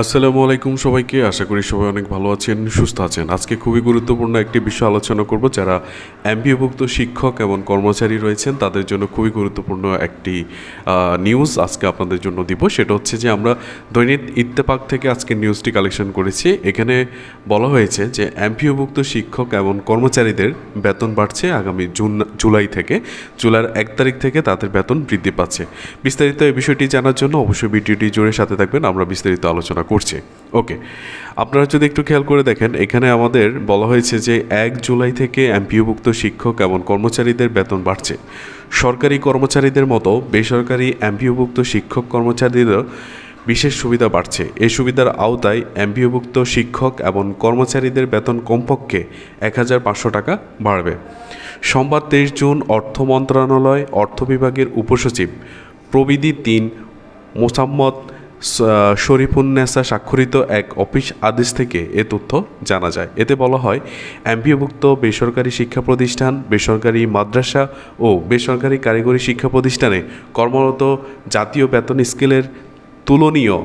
আসসালামু আলাইকুম সবাইকে। আশা করি সবাই অনেক ভালো আছেন, সুস্থ আছেন। আজকে খুবই গুরুত্বপূর্ণ একটি বিষয় আলোচনা করব, যারা এমপিওভুক্ত শিক্ষক এবং কর্মচারী রয়েছেন, তাদের জন্য খুবই গুরুত্বপূর্ণ একটি নিউজ আজকে আপনাদের জন্য দিব। সেটা হচ্ছে যে আমরা দৈনিক ইত্তেফাক থেকে আজকে নিউজটি কালেকশন করেছি। এখানে বলা হয়েছে যে এমপিওভুক্ত শিক্ষক এবং কর্মচারীদের বেতন বাড়ছে আগামী জুন, জুলাই থেকে। জুলাইয়ের এক তারিখ থেকে তাদের বেতন বৃদ্ধি পাচ্ছে। বিস্তারিত এই বিষয়টি জানার জন্য অবশ্যই ভিডিওটি জোরে সাথে থাকবেন। আমরা বিস্তারিত আলোচনা করছি। ওকে আপনারা যদি একটু খেয়াল করে দেখেন, এখানে আমাদের বলা হয়েছে যে এক জুলাই থেকে এমপিওভুক্ত শিক্ষক এবং কর্মচারীদের বেতন বাড়ছে। সরকারি কর্মচারীদের মতো বেসরকারি এমপিওভুক্ত শিক্ষক কর্মচারীদেরও বিশেষ সুবিধা বাড়ছে। এই সুবিধার আওতায় এমপিওভুক্ত শিক্ষক এবং কর্মচারীদের বেতন কমপক্ষে এক হাজার পাঁচশো টাকা বাড়বে। সোমবার তেইশ জুন অর্থ মন্ত্রণালয়, অর্থ বিভাগের উপসচিব প্রবিধি তিন মোসাম্মদ শরীফুন্নেসা স্বাক্ষরিত এক অফিস আদেশ থেকে এ তথ্য জানা যায়। এতে বলা হয়, এমপিওভুক্ত বেসরকারি শিক্ষা প্রতিষ্ঠান, বেসরকারি মাদ্রাসা ও বেসরকারি কারিগরি শিক্ষা প্রতিষ্ঠানে কর্মরত জাতীয় বেতন স্কেলের তুলনীয়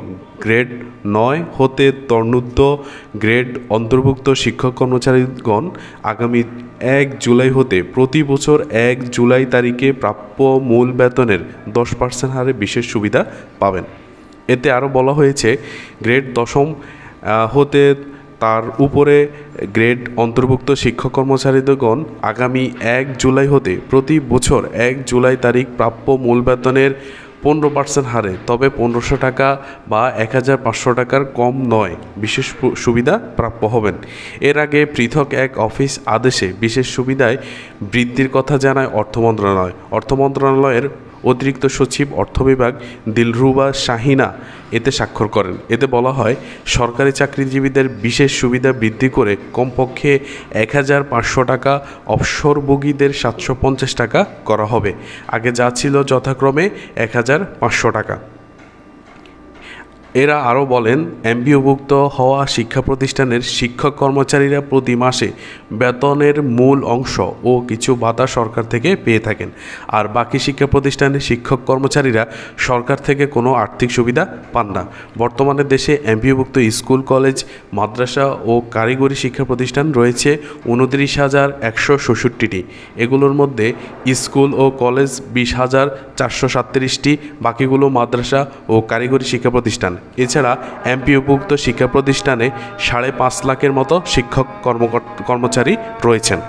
গ্রেড নয় হতে তন্নুদ্ধ গ্রেড অন্তর্ভুক্ত শিক্ষক কর্মচারীগণ আগামী এক জুলাই হতে প্রতি বছর এক জুলাই তারিখে প্রাপ্য মূল বেতনের দশ পার্সেন্ট হারে বিশেষ সুবিধা পাবেন। এতে আরও বলা হয়েছে, গ্রেড দশম হতে তার উপরে গ্রেড অন্তর্ভুক্ত শিক্ষক কর্মচারীগণ আগামী এক জুলাই হতে প্রতি বছর এক জুলাই তারিখ প্রাপ্য মূল বেতনের পনেরো পার্সেন্ট হারে, তবে পনেরোশো টাকা বা এক হাজার পাঁচশো টাকার কম নয়, বিশেষ সুবিধা প্রাপ্য হবেন। এর আগে পৃথক এক অফিস আদেশে বিশেষ সুবিধায় বৃদ্ধির কথা জানায় অর্থ মন্ত্রণালয়। অর্থ মন্ত্রণালয়ের অতিরিক্ত সচিব, অর্থ বিভাগ, দিলরুবা শাহিনা এতে স্বাক্ষর করেন। এতে বলা হয়, সরকারি চাকরিজীবীদের বিশেষ সুবিধা বৃদ্ধি করে কমপক্ষে এক হাজার পাঁচশো টাকা অবসরভোগীদের সাতশো পঞ্চাশ টাকা করা হবে। আগে যা ছিল যথাক্রমে এক হাজার পাঁচশো টাকা। এরা আরও বলেন, এমবিওভুক্ত হওয়া শিক্ষা প্রতিষ্ঠানের শিক্ষক কর্মচারীরা প্রতি মাসে বেতনের মূল অংশ ও কিছু ভাতা সরকার থেকে পেয়ে থাকেন। আর বাকি শিক্ষা প্রতিষ্ঠানের শিক্ষক কর্মচারীরা সরকার থেকে কোনো আর্থিক সুবিধা পান না। বর্তমানে দেশে এমপিওভুক্ত স্কুল, কলেজ, মাদ্রাসা ও কারিগরি শিক্ষা প্রতিষ্ঠান রয়েছে উনত্রিশ হাজার একশো ষষট্টিটি। এগুলোর মধ্যে স্কুল ও কলেজ বিশ হাজার চারশো সাতত্রিশটি, বাকিগুলো মাদ্রাসা ও কারিগরি শিক্ষা প্রতিষ্ঠান এছাড়া এমপি এমপিওভুক্ত শিক্ষা প্রতিষ্ঠানে সাড়ে পাঁচ লাখের মতো শিক্ষক কর্মচারী রয়েছেন।